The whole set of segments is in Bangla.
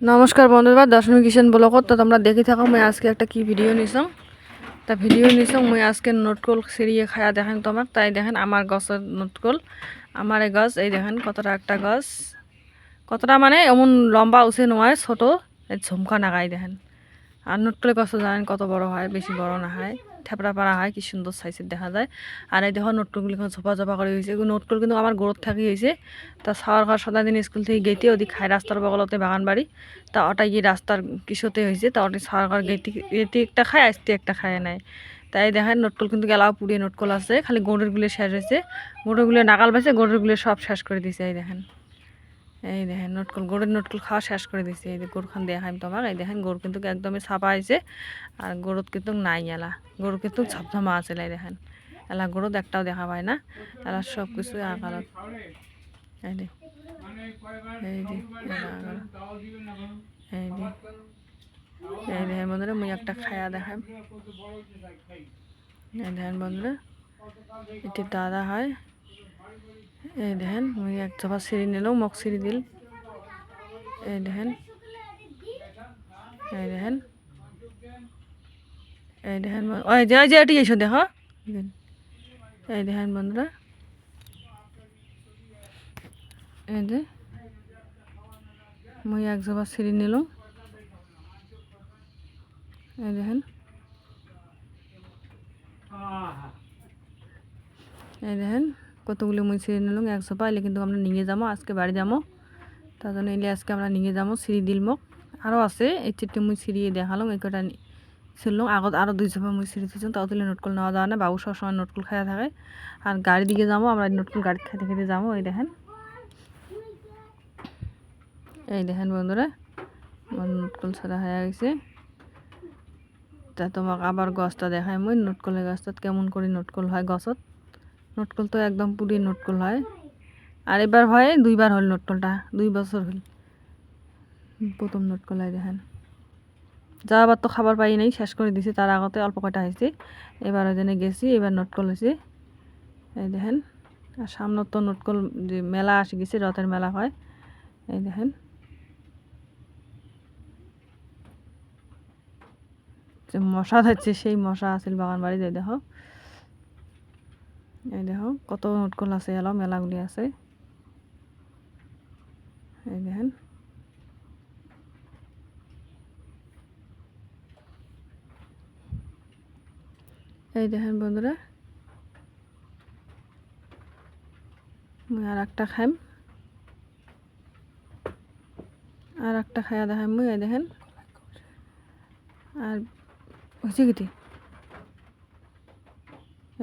নমস্কার বন্ধুরা দশমী কিষান ব্লগত তো তোমরা দেখি থাকো মই আজকে একটা কি ভিডিও নিছং? তা ভিডিও নিছং মই আজকে নটকল ছিঁড়িয়ে খায়া দেখেন তোমাক তাই দেখেন আমার গাছের নটকল আমার এই গাছ, এই দেখেন কতটা একটা গাছ। কতটা মানে এমন লম্বা, উঁচে নয়, ছোট ঝুমকা নাগাই দেখেন। আর নটকলের গাছ জানেন কত বড় হয়, বেশি বড় না হয়। থেপড়া পাড়া হয়, কি সুন্দর সাইজের দেখা যায়। আর এই দেখো নটকলগুলি ঝোপা ঝোপা করে হয়েছে নটকল কিন্তু আমার গরত থাকি হয়েছে তা সরকার সদা দিন স্কুল থেকে গেতে ওদিক খাই রাস্তার বগলতে বাগান বাড়ি তা ওটাই গিয়ে রাস্তার কিসতে হয়েছে তা ওটি সরকার গেতে গেতে একটা খায় আসতে একটা খায় নাই। তাই দেখেন নটকল কিন্তু গেলাও পুড়িয়ে নটকল আছে। খালি গোড়েরগুলো শেষ হয়েছে গোড়েরগুলো নাগাল পাইছে গোড়েরগুলো সব শেষ করে দিছে এই দেখেন এই দেখেন নটকল গরুর নটকল খাওয়া শেষ করে দিছে। এই যে গরুখান দেখাইম তোমাক এই দেখেন গরু কিন্তু একদমই ছাপা হয়েছে আর গরুত কিন্তু নাই এলা। গরু কিন্তু ঝপঝমা আছে এই দেখেন। এলা গরুত একটাও দেখা পায় না এলা সব কিছু আকারত। এই দে এই যে এই যে এই দেখেন বন্ধুরা মুই একটা খায়া দেখাম এই দেখেন বন্ধুরা এটি দাদা হয় এই দেখেন মুই এক জবা সিঁড়ি নিলাম মোক সিঁড়ি দিল। এই দেখেন এই দেখেন এই দেখেন ওই যে ওই যে, এটি এসো দেখো। এই দেখেন বন্ধুরা। এই যে মুই এক জবা সিঁড়ি নিলাম এই দেখেন। এই দেখেন। কতগুলো মুই সিঁড়ি নিলাম, একশো পাইলে কিন্তু আমরা নিয়ে যাব, আজকে বাড়ি যাব। তার জন্য এলে আজকে আমরা নিয়ে যাব সিঁড়ি দিল মোক আরও আছে, এই চিঠি মুই সিঁড়ি দেখালাম, এই কটা ছিলাম আগত আরও দুই চাপা মুই সিঁড়ি দিয়েছিলাম, তাও তুলে নোটকল নেওয়া যাওয়া না, বাবু সবসময় নোটকল খাওয়া থাকে। আর গাড়ি দিকে যাব, আমরা নোটকল গাড়ি খেতে খেতে যাব, এই দেখেন। এই দেখেন বন্ধুরা, আমার নোটকল ছাড়া হয়ে গেছে। তা তোমাক আবার গছটা দেখায় মই নোটকলের গাছটাত কেমন করে নোটকল হয় গছত? নোটকল তো একদম পুরি নোটকল হয়। আর এবার হয়, দুইবার হল নোটকলটা, দুই বছর হল। প্রথম নটকল হয়, দেখেন। যা আবার তো খাবার পাই নাই, শেষ করে দিছি, তার আগতে অল্প কটা হয়েছে। এবার ওই জন্য গেছি, এবার নোটকল হয়েছে। এই দেখেন, আর সামনে তো নোটকল যে মেলা আসে গেছে, রথের মেলা হয়। এই দেখেন। যে মশা থাকছে সেই মশা আছিল বাগান বাড়ি যাই দেখো। এই দেখো, কত নোটকল আছে, এলাও মেলাগুলি আছে। এই দেখেন। এই দেখেন বন্ধুরা। মুই আর একটা খাইম। আর একটা খাইয়া দেখাম মুই, এই দেখেন। আর হয়েছে কিটি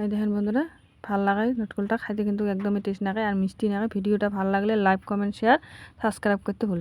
এই দেখেন বন্ধুরা। ভালো লাগে নটকুলটা খাইতে কিন্তু একদমই টেস্ট নাগে আর মিষ্টি নাগে ভিডিওটা ভালো লাগলে লাইক কমেন্ট শেয়ার সাবস্ক্রাইব করতে ভুল